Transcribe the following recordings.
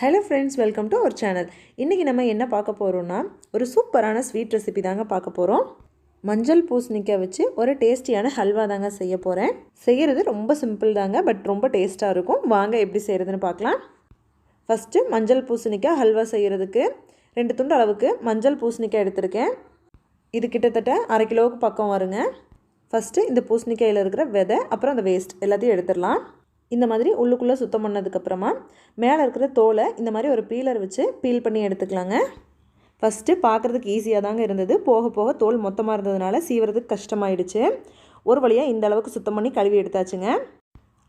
Hello friends welcome to our channel இன்றைக்கி நம்ம என்ன பார்க்க போகிறோம்னா ஒரு சூப்பரான ஸ்வீட் ரெசிபி தாங்க பார்க்க போகிறோம் மஞ்சள் பூசணிக்காய் வச்சு ஒரு டேஸ்டியான ஹல்வா தாங்க செய்ய போகிறேன் செய்கிறது ரொம்ப சிம்பிள் தாங்க பட் ரொம்ப டேஸ்ட்டாக இருக்கும். வாங்க எப்படி செய்கிறதுன்னு பார்க்கலாம். ஃபஸ்ட்டு மஞ்சள் பூசணிக்காய் ஹல்வா செய்கிறதுக்கு ரெண்டு துண்டு அளவுக்கு மஞ்சள் பூசணிக்காய் எடுத்திருக்கேன். இது கிட்டத்தட்ட அரை கிலோவுக்கு பக்கம் வருங்க. ஃபஸ்ட்டு இந்த பூசணிக்காயில் இருக்கிற விதை அப்புறம் அந்த வேஸ்ட் எல்லாத்தையும் எடுத்துடலாம். இந்த மாதிரி உள்ளுக்குள்ளே சுத்தம் பண்ணதுக்கப்புறமா மேலே இருக்கிற தோலை இந்த மாதிரி ஒரு பீலர் வச்சு பீல் பண்ணி எடுத்துக்கலாங்க. ஃபஸ்ட்டு பார்க்குறதுக்கு ஈஸியாக தாங்க இருந்தது. போக போக தோல் மொத்தமாக இருந்ததுனால சீவறதுக்கு கஷ்டமாயிடுச்சு. ஒரு வழியாக இந்த அளவுக்கு சுத்தம் பண்ணி கழுவி எடுத்தாச்சுங்க.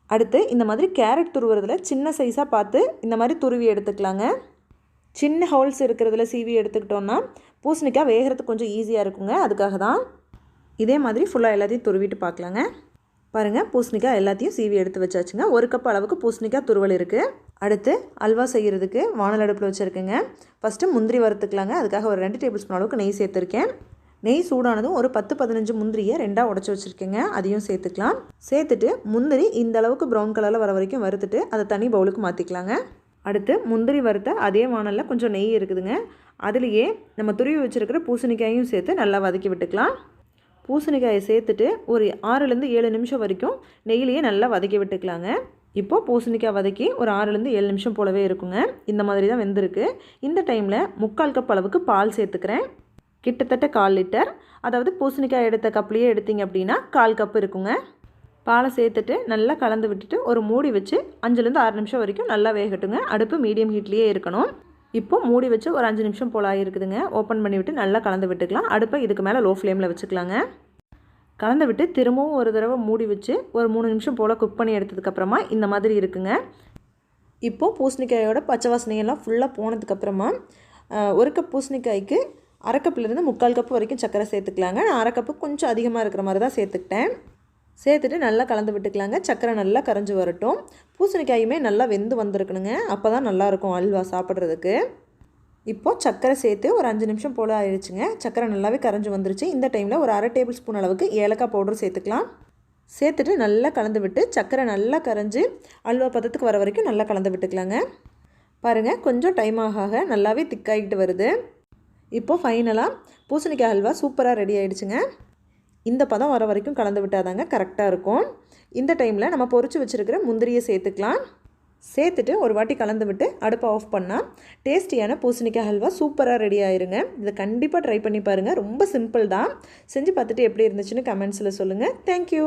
அடுத்து இந்த மாதிரி கேரட் துருவுறதுல சின்ன சைஸாக பார்த்து இந்த மாதிரி துருவி எடுத்துக்கலாங்க. சின்ன ஹோல்ஸ் இருக்கிறதுல சீவி எடுத்துக்கிட்டோன்னா பூசணிக்காய் வேகிறதுக்கு கொஞ்சம் ஈஸியாக இருக்குங்க. அதுக்காக தான் இதே மாதிரி ஃபுல்லாக எல்லாத்தையும் துருவிட்டு பார்க்கலாங்க. பாருங்கள் பூசணிக்காய் எல்லாத்தையும் சீவி எடுத்து வச்சாச்சுங்க. ஒரு கப் அளவுக்கு பூசணிக்காய் துருவல் இருக்குது அடுத்து அல்வா செய்கிறதுக்கு வானல் அடுப்பில் வச்சுருக்கேங்க. ஃபஸ்ட்டு முந்திரி வறுத்துக்கலாங்க. அதுக்காக ஒரு ரெண்டு டேபிள் ஸ்பூன் அளவுக்கு நெய் சேர்த்துருக்கேன். நெய் சூடானதும் ஒரு பத்து பதினஞ்சு முந்திரியை ரெண்டாக உடச்சி வச்சுருக்கேங்க. அதையும் சேர்த்துக்கலாம். சேர்த்துட்டு முந்திரி இந்த அளவுக்கு ப்ரௌன் கலரில் வர வரைக்கும் வறுத்துட்டு அதை தனி பவுலுக்கு மாற்றிக்கலாங்க அடுத்து முந்திரி வறுத்த அதே வானலில் கொஞ்சம் நெய் இருக்குதுங்க. அதுலேயே நம்ம துருவி வச்சுருக்கிற பூசணிக்காயும் சேர்த்து நல்லா வதக்கி விட்டுக்கலாம். பூசணிக்காயை சேர்த்துட்டு ஒரு ஆறுலேருந்து ஏழு நிமிஷம் வரைக்கும் நெய்யிலேயே நல்லா வதக்கி விட்டுக்கலாங்க. இப்போது பூசணிக்காய் வதக்கி ஒரு ஆறுலேருந்து ஏழு நிமிஷம் போலவே இருக்குங்க. இந்த மாதிரி தான் வெந்திருக்கு. இந்த டைமில் முக்கால் கப் அளவுக்கு பால் சேர்த்துக்கிறேன். கிட்டத்தட்ட கால் லிட்டர். அதாவது பூசணிக்காய் எடுத்த கப்லேயே எடுத்தீங்க அப்படின்னா கால் கப் இருக்குங்க. பாலை சேர்த்துட்டு நல்லா கலந்து விட்டுட்டு ஒரு மூடி வச்சு அஞ்சுலேருந்து ஆறு நிமிஷம் வரைக்கும் நல்லா வேகட்டுங்க. அடுப்பு மீடியம் ஹீட்லேயே இருக்கணும். இப்போ மூடி வச்சு ஒரு அஞ்சு நிமிஷம் போல் ஆகிருக்குதுங்க ஓப்பன் பண்ணிவிட்டு நல்லா கலந்து விட்டுக்கலாம். அடுப்பை இதுக்கு மேலே லோ ஃப்ளேமில் வச்சுக்கலாங்க. கலந்து விட்டு திரும்பவும் ஒரு தடவை மூடி வச்சு ஒரு மூணு நிமிஷம் போல் குக் பண்ணி எடுத்ததுக்கப்புறமா இந்த மாதிரி இருக்குங்க. இப்போது பூசணிக்காயோட பச்சை வாசனையெல்லாம் ஃபுல்லாக போனதுக்கப்புறமா ஒரு கப் பூசணிக்காய்க்கு அரை கப்லேருந்து முக்கால் கப்பு வரைக்கும் சர்க்கரை சேர்த்துக்கலாங்க. நான் அரை கப்பு கொஞ்சம் அதிகமாக இருக்கிற மாதிரி தான் சேர்த்துக்கிட்டேன். சேர்த்துட்டு நல்லா கலந்து விட்டுக்கலாங்க. சக்கரை நல்லா கரைஞ்சி வரட்டும். பூசணிக்காயுமே நல்லா வெந்து வந்திருக்கணுங்க. அப்போ தான் நல்லாயிருக்கும் அல்வா சாப்பிட்றதுக்கு. இப்போது சக்கரை சேர்த்து ஒரு அஞ்சு நிமிஷம் போல் ஆயிடுச்சுங்க. சக்கரை நல்லாவே கரைஞ்சி வந்துருச்சு. இந்த டைமில் ஒரு அரை டேபிள் ஸ்பூன் அளவுக்கு ஏலக்காய் பவுடர் சேர்த்துக்கலாம். சேர்த்துட்டு நல்லா கலந்து விட்டு சக்கரை நல்லா கரைஞ்சி அல்வா பதத்துக்கு வர வரைக்கும் நல்லா கலந்து விட்டுக்கலாங்க. பாருங்கள் கொஞ்சம் டைம் ஆக ஆக நல்லாவே திக்காகிட்டு வருது. இப்போது ஃபைனலாக பூசணிக்காய் அல்வா சூப்பராக ரெடி ஆகிடுச்சுங்க இந்த பதம் வர வரைக்கும் கலந்து விட்டாதாங்க கரெக்டாக இருக்கும். இந்த டைமில் நம்ம பொறிச்சு வச்சுருக்கிற முந்திரியை சேர்த்துக்கலாம். சேர்த்துட்டு ஒரு வாட்டி கலந்து விட்டு அடுப்பை ஆஃப் பண்ணால் டேஸ்டியான பூசணிக்காய் ஹல்வா சூப்பராக ரெடி ஆயிருங்க. இதை கண்டிப்பாக ட்ரை பண்ணி பாருங்கள் ரொம்ப சிம்பிள் தான். செஞ்சு பார்த்துட்டு எப்படி இருந்துச்சுன்னு கமெண்ட்ஸில் சொல்லுங்கள் தேங்க்யூ